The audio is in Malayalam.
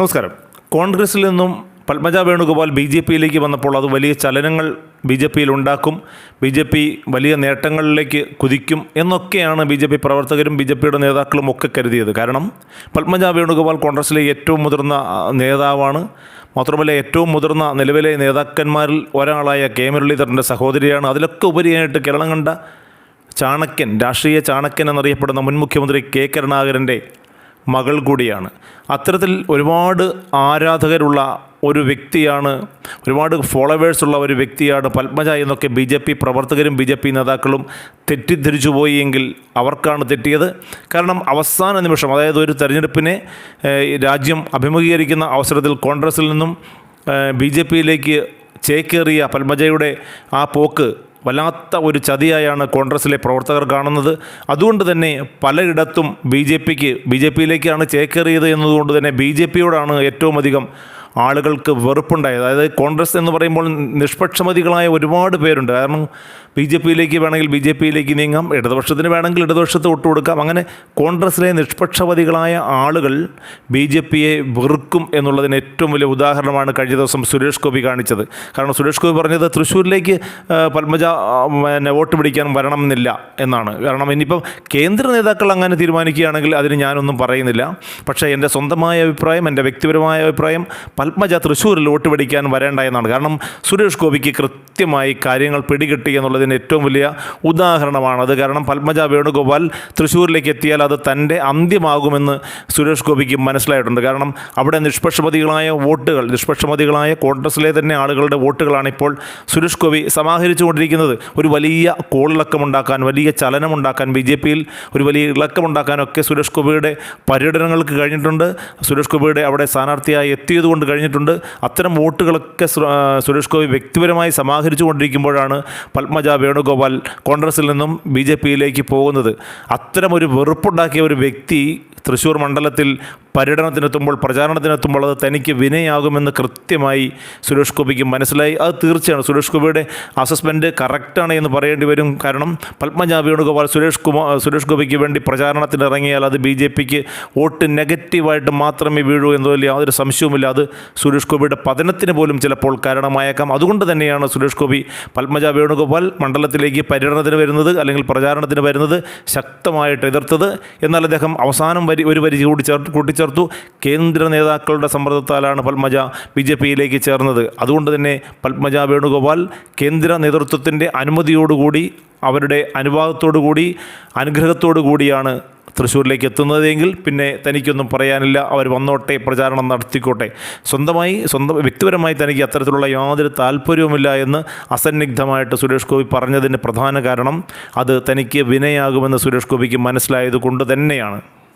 നമസ്കാരം. കോൺഗ്രസിൽ നിന്നും പത്മജ വേണുഗോപാൽ ബി ജെ പിയിലേക്ക് വന്നപ്പോൾ അത് വലിയ ചലനങ്ങൾ ബി ജെ പിയിൽ ഉണ്ടാക്കും ബി ജെ പി വലിയ നേട്ടങ്ങളിലേക്ക് കുതിക്കും എന്നൊക്കെയാണ് ബി ജെ പി പ്രവർത്തകരും ബി ജെ പിയുടെ നേതാക്കളും ഒക്കെ കരുതിയത്. കാരണം പത്മജ വേണുഗോപാൽ കോൺഗ്രസിലെ ഏറ്റവും മുതിർന്ന നേതാവാണ്. മാത്രമല്ല ഏറ്റവും മുതിർന്ന നിലവിലെ നേതാക്കന്മാരിൽ ഒരാളായ കെ മുരളീധരന്റെ സഹോദരിയാണ്. അതിലൊക്കെ ഉപരിയായിട്ട് കേരളം കണ്ട ചാണക്യൻ രാഷ്ട്രീയ ചാണക്യൻ എന്നറിയപ്പെടുന്ന മുൻ മുഖ്യമന്ത്രി കെ കരുണാകരന്റെ മകൾ കൂടിയാണ്. അത്തരത്തിൽ ഒരുപാട് ആരാധകരുള്ള ഒരു വ്യക്തിയാണ് ഒരുപാട് ഫോളോവേഴ്സ് ഉള്ള ഒരു വ്യക്തിയാണ് പത്മജ എന്നൊക്കെ ബി ജെ പി പ്രവർത്തകരും ബി ജെ പി നേതാക്കളും തെറ്റിദ്ധരിച്ചു പോയി എങ്കിൽ അവർക്കാണ് തെറ്റിയത്. കാരണം അവസാന നിമിഷം അതായത് ഒരു തെരഞ്ഞെടുപ്പിനെ രാജ്യം അഭിമുഖീകരിക്കുന്ന അവസരത്തിൽ കോൺഗ്രസിൽ നിന്നും ബി ജെ പിയിലേക്ക് ചേക്കേറിയ പത്മജയുടെ ആ പോക്ക് വല്ലാത്ത ഒരു ചതിയായാണ് കോൺഗ്രസിലെ പ്രവർത്തകർ കാണുന്നത്. അതുകൊണ്ട് തന്നെ പലയിടത്തും ബി ജെ പിക്ക് ബി ജെ പിയിലേക്കാണ് ചേക്കേറിയത് എന്നതുകൊണ്ട് തന്നെ ബി ജെ പിയോടാണ് ഏറ്റവും അധികം ആളുകൾക്ക് വെറുപ്പുണ്ടായത് അതായത് കോൺഗ്രസ് എന്ന് പറയുമ്പോൾ നിഷ്പക്ഷമതികളായ ഒരുപാട് പേരുണ്ട്. കാരണം ബി ജെ പിയിലേക്ക് വേണമെങ്കിൽ ബി ജെ പിയിലേക്ക് നീങ്ങാം. ഇടതുപക്ഷത്തിന് വേണമെങ്കിൽ ഇടതുപക്ഷത്ത് ഒട്ടുകൊടുക്കാം അങ്ങനെ കോൺഗ്രസിലെ നിഷ്പക്ഷവതികളായ ആളുകൾ ബി ജെ പിയെ വെറുക്കും എന്നുള്ളതിന് ഏറ്റവും വലിയ ഉദാഹരണമാണ് കഴിഞ്ഞ ദിവസം സുരേഷ് ഗോപി കാണിച്ചത്. കാരണം സുരേഷ് ഗോപി പറഞ്ഞത് തൃശ്ശൂരിലേക്ക് പത്മജ പിന്നെ വോട്ട് പിടിക്കാൻ വരണമെന്നില്ല എന്നാണ്. കാരണം ഇനിയിപ്പം കേന്ദ്ര നേതാക്കൾ അങ്ങനെ തീരുമാനിക്കുകയാണെങ്കിൽ അതിന് ഞാനൊന്നും പറയുന്നില്ല. പക്ഷേ എന്റെ സ്വന്തമായ അഭിപ്രായം എന്റെ വ്യക്തിപരമായ അഭിപ്രായം പത്മജ തൃശ്ശൂരിൽ വോട്ട് പിടിക്കാൻ വരേണ്ട എന്നാണ്. കാരണം സുരേഷ് ഗോപിക്ക് കൃത്യമായി കാര്യങ്ങൾ പിടികിട്ടി എന്നുള്ളതിന് ഏറ്റവും വലിയ ഉദാഹരണമാണ് അത്. കാരണം പത്മജ വേണുഗോപാൽ തൃശ്ശൂരിലേക്ക് എത്തിയാൽ അത് തന്റെ അന്ത്യമാകുമെന്ന് സുരേഷ് ഗോപിക്ക് മനസ്സിലായിട്ടുണ്ട്. കാരണം അവിടെ നിഷ്പക്ഷമതികളായ വോട്ടുകൾ നിഷ്പക്ഷമതികളായ കോൺഗ്രസിലെ തന്നെ ആളുകളുടെ വോട്ടുകളാണ് ഇപ്പോൾ സുരേഷ് ഗോപി സമാഹരിച്ചുകൊണ്ടിരിക്കുന്നത്. ഒരു വലിയ കോളിളക്കമുണ്ടാക്കാൻ വലിയ ചലനമുണ്ടാക്കാൻ ബി ജെ പിയിൽ ഒരു വലിയ ഇളക്കമുണ്ടാക്കാനൊക്കെ സുരേഷ് ഗോപിയുടെ പര്യടനങ്ങൾക്ക് കഴിഞ്ഞിട്ടുണ്ട്. സുരേഷ് ഗോപിയുടെ അവിടെ സ്ഥാനാർത്ഥിയായി എത്തിയതുകൊണ്ട് കഴിഞ്ഞിട്ടുണ്ട്. അത്തരം വോട്ടുകളൊക്കെ സുരേഷ് ഗോപി വ്യക്തിപരമായി സമാഹരിച്ചു കൊണ്ടിരിക്കുമ്പോഴാണ് പത്മജ വേണുഗോപാൽ കോൺഗ്രസിൽ നിന്നും ബി ജെ പിയിലേക്ക് പോകുന്നത്. അത്തരം ഒരു വെറുപ്പുണ്ടാക്കിയ ഒരു വ്യക്തി തൃശ്ശൂർ മണ്ഡലത്തിൽ പര്യടനത്തിനെത്തുമ്പോൾ പ്രചാരണത്തിനെത്തുമ്പോൾ അത് തനിക്ക് വിനയാകുമെന്ന് കൃത്യമായി സുരേഷ് ഗോപിക്ക് മനസ്സിലായി. അത് തീർച്ചയാണ്. സുരേഷ് ഗോപിയുടെ അസസ്മെന്റ് കറക്റ്റാണ് എന്ന് പറയേണ്ടി വരും. കാരണം പത്മജ വേണുഗോപാൽ സുരേഷ് കുമാർ സുരേഷ് ഗോപിക്ക് വേണ്ടി പ്രചാരണത്തിന് ഇറങ്ങിയാൽ അത് ബി ജെ പിക്ക് വോട്ട് നെഗറ്റീവായിട്ട് മാത്രമേ വീഴൂ എന്നതിൽ യാതൊരു സംശയവുമില്ല. അത് സുരേഷ് ഗോപിയുടെ പതനത്തിന് പോലും ചിലപ്പോൾ കാരണമായേക്കാം. അതുകൊണ്ട് തന്നെയാണ് സുരേഷ് ഗോപി പത്മജ വേണുഗോപാൽ മണ്ഡലത്തിലേക്ക് പര്യടനത്തിന് വരുന്നത് അല്ലെങ്കിൽ പ്രചാരണത്തിന് വരുന്നത് ശക്തമായിട്ട് എതിർത്തത്. എന്നാൽ അദ്ദേഹം അവസാനം വരി ഒരു വരി കൂടി ചേർത്ത് കൂട്ടിച്ചേർത്തു കേന്ദ്ര നേതാക്കളുടെ സമ്മർദ്ദത്താലാണ് പത്മജ ബി ജെ പിയിലേക്ക് ചേർന്നത്. അതുകൊണ്ട് തന്നെ പത്മജ വേണുഗോപാൽ കേന്ദ്ര നേതൃത്വത്തിന്റെ അനുമതിയോടുകൂടി അവരുടെ അനുവാദത്തോടുകൂടി അനുഗ്രഹത്തോടു കൂടിയാണ് തൃശ്ശൂരിലേക്ക് എത്തുന്നതെങ്കിൽ പിന്നെ തനിക്കൊന്നും പറയാനില്ല. അവർ വന്നോട്ടെ പ്രചാരണം നടത്തിക്കോട്ടെ. സ്വന്തമായി സ്വന്തം വ്യക്തിപരമായി തനിക്ക് അത്തരത്തിലുള്ള യാതൊരു താല്പര്യവുമില്ല എന്ന് അസന്നിഗ്ധമായിട്ട് സുരേഷ് ഗോപി പറഞ്ഞതിന് പ്രധാന കാരണം അത് തനിക്ക് വിനയാകുമെന്ന് സുരേഷ് ഗോപിക്ക് മനസ്സിലായത് കൊണ്ട് തന്നെയാണ്.